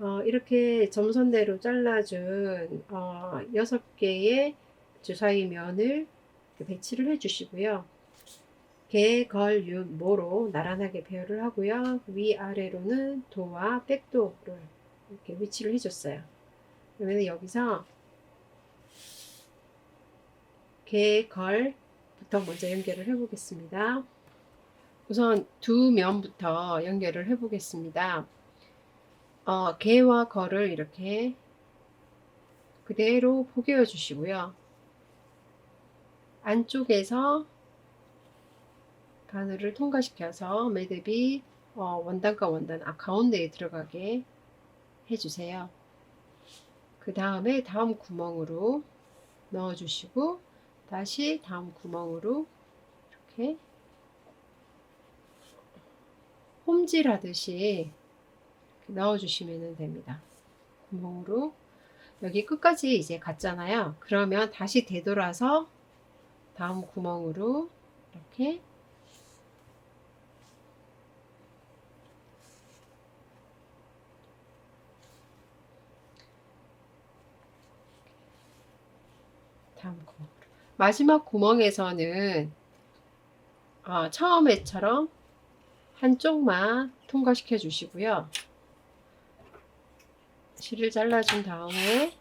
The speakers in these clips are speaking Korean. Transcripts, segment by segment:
어, 이렇게 점선대로 잘라준 어, 6개의 주사위 면을 배치를 해 주시고요. 개, 걸, 윷, 모로 나란하게 배열을 하고요. 위아래로는 도와 백도를 이렇게 위치를 해줬어요. 그러면 여기서 개, 걸부터 먼저 연결을 해보겠습니다. 우선 두 면부터 연결을 해보겠습니다. 어, 개와 걸을 이렇게 그대로 포개어 주시고요. 안쪽에서 바늘을 통과시켜서 매듭이 어, 원단과 원단 아, 가운데에 들어가게 해주세요. 그 다음에 다음 구멍으로 넣어주시고 다시 다음 구멍으로 이렇게 홈질 하듯이 넣어주시면 됩니다. 구멍으로 여기 끝까지 이제 갔잖아요. 그러면 다시 되돌아서 다음 구멍으로 이렇게 다음 구멍으로 마지막 구멍에서는 어, 처음에처럼 한쪽만 통과시켜 주시고요. 실을 잘라준 다음에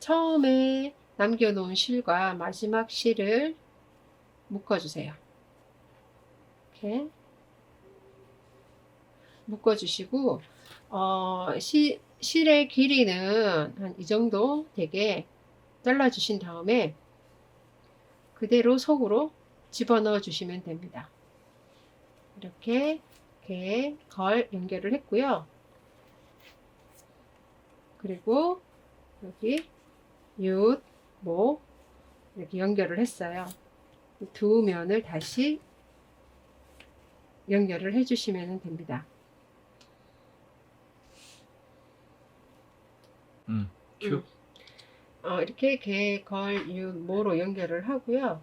처음에 남겨놓은 실과 마지막 실을 묶어주세요. 이렇게 묶어주시고 어, 시, 실의 길이는 한 이 정도 되게 잘라주신 다음에 그대로 속으로 집어넣어 주시면 됩니다. 이렇게 개, 걸 연결을 했고요. 그리고 여기 윷, 모 이렇게 연결을 했어요. 두 면을 다시 연결을 해주시면 됩니다. 음, 큐. 음. 어, 이렇게 개, 걸, 윷, 모로 연결을 하고요.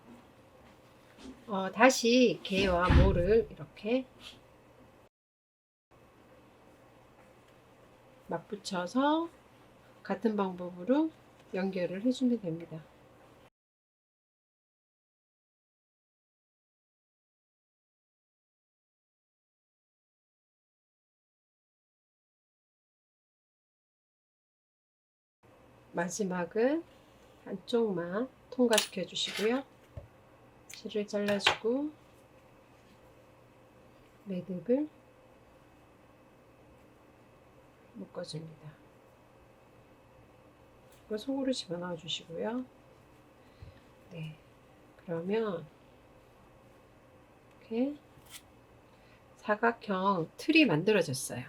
어, 다시 개와 모를 이렇게 맞붙여서 같은 방법으로 연결을 해주면 됩니다. 마지막은 한쪽만 통과시켜 주시고요. 실을 잘라주고 매듭을 묶어줍니다. 이거 속으로 집어넣어 주시고요. 네. 그러면 이렇게 사각형 틀이 만들어졌어요.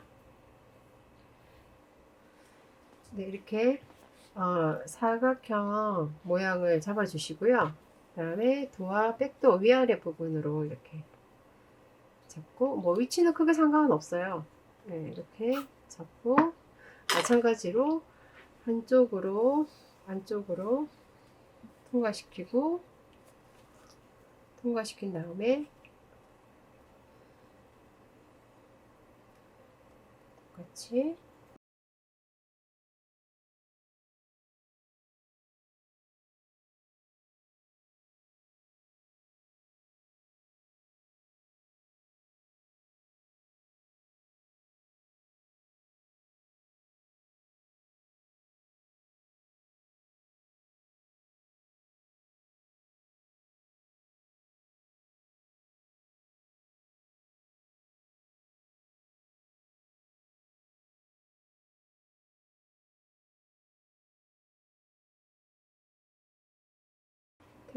네, 이렇게 어, 사각형 모양을 잡아주시고요. 그 다음에 도와 백도 위아래 부분으로 이렇게 잡고 뭐 위치는 크게 상관은 없어요. 네, 이렇게 잡고 마찬가지로 한쪽으로 안쪽으로 통과시키고 통과시킨 다음에 똑같이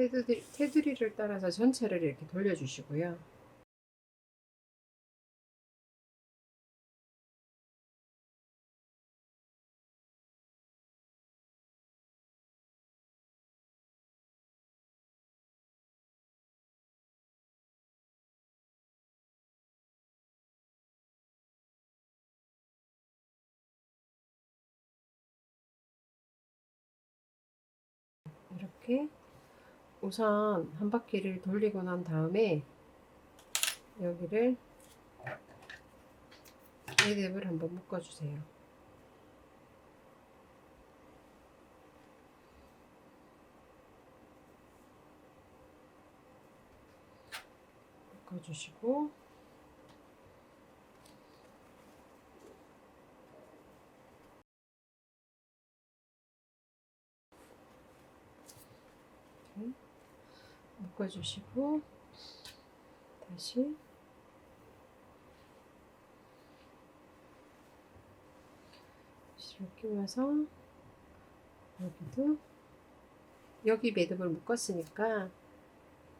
테두리, 테두리를 따라서 전체를 이렇게 돌려주시고요. 이렇게 우선 한 바퀴를 돌리고 난 다음에 여기를 매듭을 한번 묶어주세요. 묶어주시고 이렇게 묶어주시고 다시. 실을 끼워서 여기도. 여기 매듭을 묶었으니까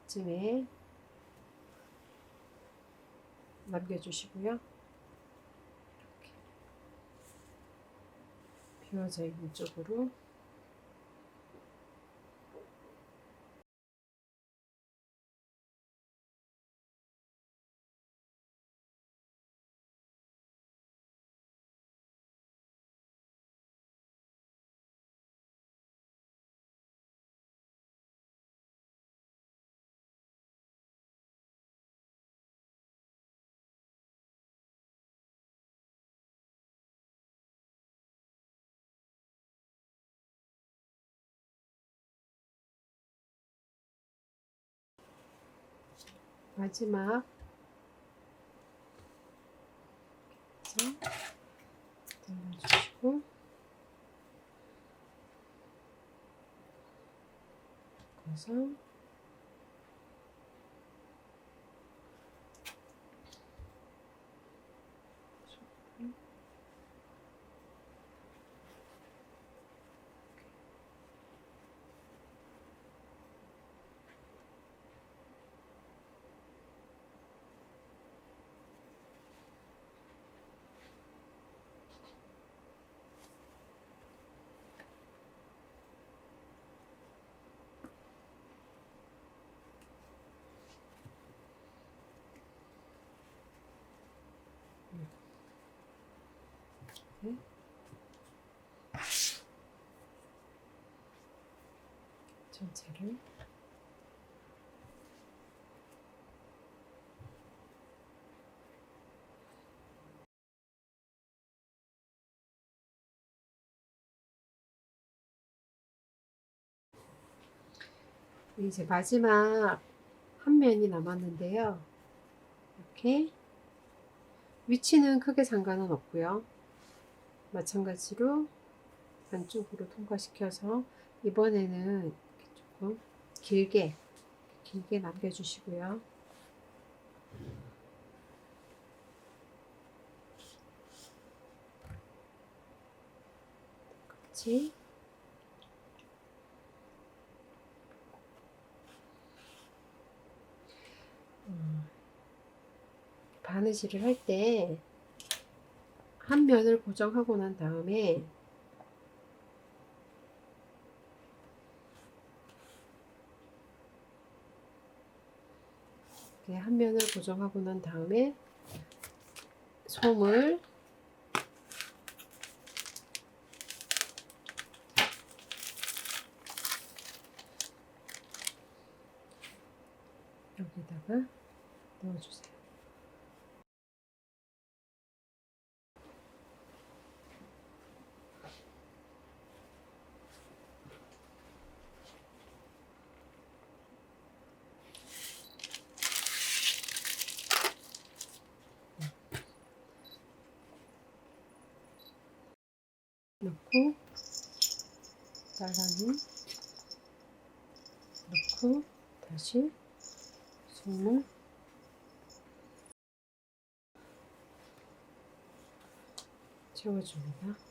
쯤에 남겨주시고요. 이렇게. 비워져 있는 쪽으로 마지막. 잘라주시고. 그래서 전체를 이제 마지막 한 면이 남았는데요. 이렇게 위치는 크게 상관은 없고요. 마찬가지로 안쪽으로 통과시켜서 이번에는 조금 길게 길게 남겨주시고요. 같이 음, 바느질을 할때 한 면을 고정하고 난 다음에 한 면을 고정하고 난 다음에 솜을 여기다가 넣어주세요. 넣고 잘라낸 넣고 다시 솜을 채워줍니다.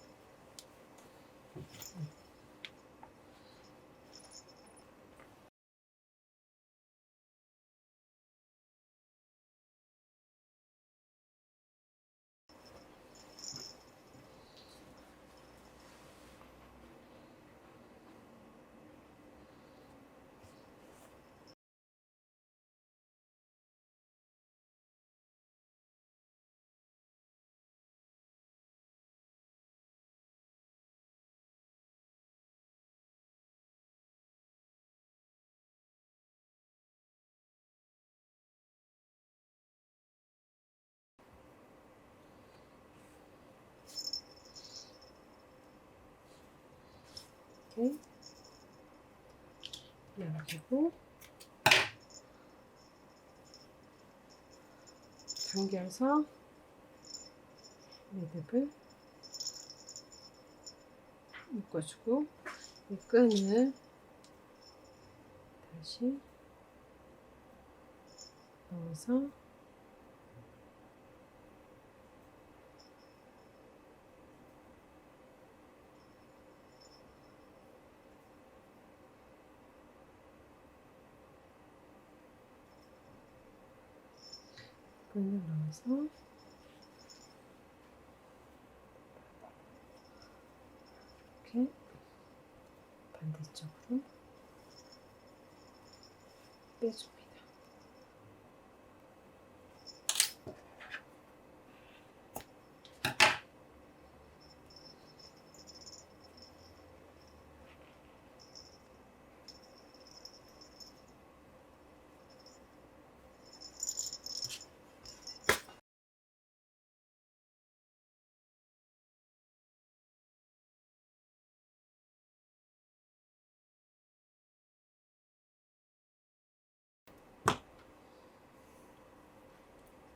이렇게 열어주고. 당겨서 매듭을 묶어주고 이 끈을 다시 넣어서 끈을 넣어서 이렇게 반대쪽으로 빼줍니다.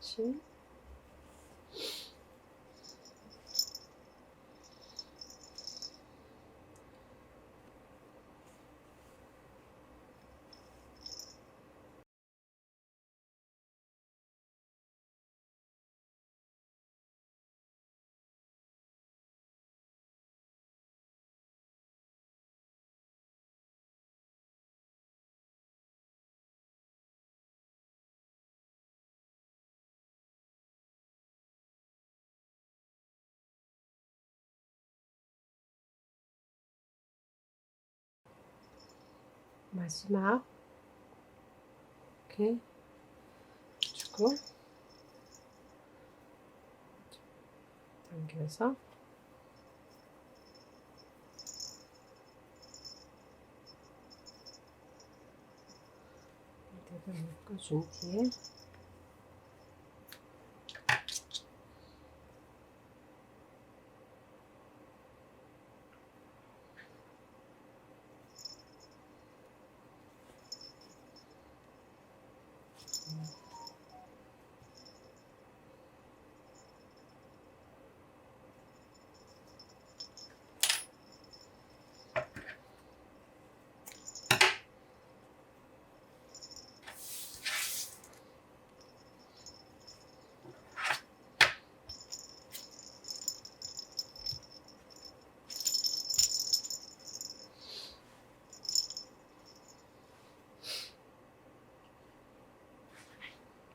다 마지막. 이렇게 주고. 당겨서. 매듭을 묶어준 뒤에